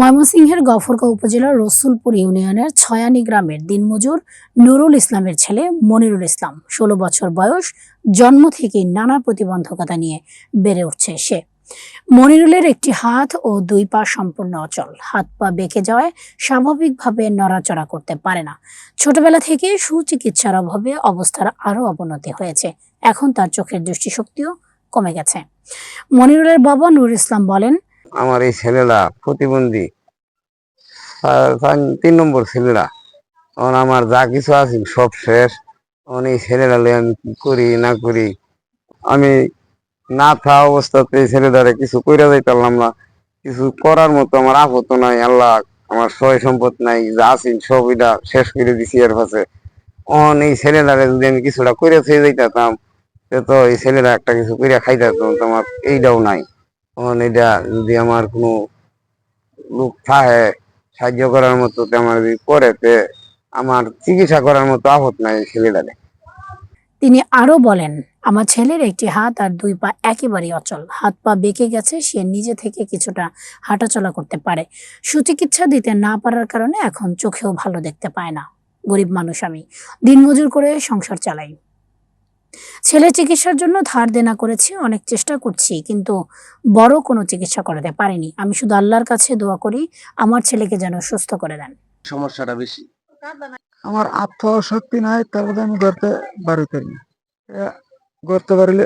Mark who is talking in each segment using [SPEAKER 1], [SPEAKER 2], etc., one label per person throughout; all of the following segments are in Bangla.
[SPEAKER 1] ময়মনসিংহের গফরগাঁও উপজেলার রসুলপুর ইউনিয়নের ছয়ানি গ্রামের দিনমজুর নুরুল ইসলামের ছেলে মনিরুল ইসলাম। ষোলো বছর বয়স, জন্ম থেকে নানা প্রতিবন্ধকতা নিয়ে বেড়ে উঠছে সে। মনিরুলের একটি হাত ও দুই পা সম্পূর্ণ অচল। হাত পা বেঁকে যাওয়ায় স্বাভাবিকভাবে নড়াচড়া করতে পারে না। ছোটবেলা থেকে সুচিকিৎসার অভাবে অবস্থার আরও অবনতি হয়েছে। এখন তার চোখের দৃষ্টিশক্তিও কমে গেছে। মনিরুলের বাবা নুরুল ইসলাম বলেন
[SPEAKER 2] আমার এই ছেলেরা প্রতিবন্ধী। তিন নম্বর ছেলেরা। এখন আমার যা কিছু আছে সব শেষ। এখন এই ছেলেরা আমি করি, না করি? আমি না থাকা অবস্থাতে ছেলেদারে কিছু কইরা যাই পারলাম না। কিছু করার মতো আমার আপত্ত নাই, আল্লাহ আমার সয় সম্পদ নাই, যা আছেন সব এটা শেষ করে দিছি এর কাছে অন এই ছেলেদারে যদি আমি কিছুটা কইরা খেয়ে যাইতাম তো এই ছেলেরা একটা কিছু কইরা খাইতাম তোমার এইটাও নাই। তখন এটা যদি আমার কোনো লোক থাকে, সাহায্য করার মতো তে আমার যদি করে, তে আমার চিকিৎসা করার মতো আপদ নাই এই ছেলেটারে।
[SPEAKER 1] তিনি আরও বলেন, আমার ছেলের একটি হাত আর দুই পা একেবারেই অচল। হাত পা বেঁকে গেছে, সে নিজে থেকে কিছুটা হাঁটাচলা করতে পারে। সুচিকিৎসা দিতে না পারার কারণে এখন চোখেও ভালো দেখতে পায় না। গরিব মানুষ আমি। দিনমজুর করে সংসার চালাই। ছেলে চিকিৎসার জন্য ধার দেনা করেছি অনেক চেষ্টা করছি কিন্তু বড় কোনো চিকিৎসা করাতে পারিনি। আমি শুধু আল্লাহর কাছে দোয়া করি আমার ছেলেকে যেন সুস্থ করে দেন।
[SPEAKER 3] সমস্যাটা বেশি।
[SPEAKER 4] আমার আত্ম শক্তি নাই তারপরে আমি করতে এ করতে পারলে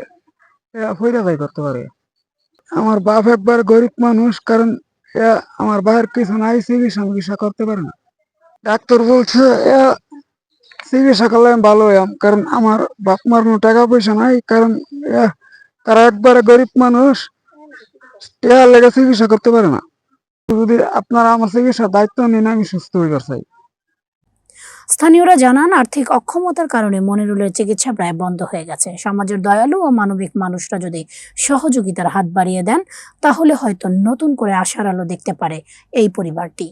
[SPEAKER 4] এ হইরা যাই করতে পারে। আমার বাপ একবার গরিব মানুষ কারণ এ আমার বাবার কিছু নাই চিকিৎসা করতে পারে না। ডাক্তার বলছে এ চিকিৎসা করলে আমি ভালো হইয়াম। কারণ আমার বাপ মার কোনো টাকা পয়সা নাই। কারণ তারা একবারে গরিব মানুষ। এ লেগে চিকিৎসা করতে পারে না। যদি আপনারা আমার চিকিৎসার দায়িত্ব নিন, আমি সুস্থ হইবার চাই
[SPEAKER 1] স্থানীয়রা জানান, আর্থিক অক্ষমতার কারণে মনিরুলের চিকিৎসা প্রায় বন্ধ হয়ে গেছে। সমাজের দয়ালু ও মানবিক মানুষরা যদি সহযোগিতার হাত বাড়িয়ে দেন, তাহলে হয়তো নতুন করে আশার আলো দেখতে পারে এই পরিবারটি।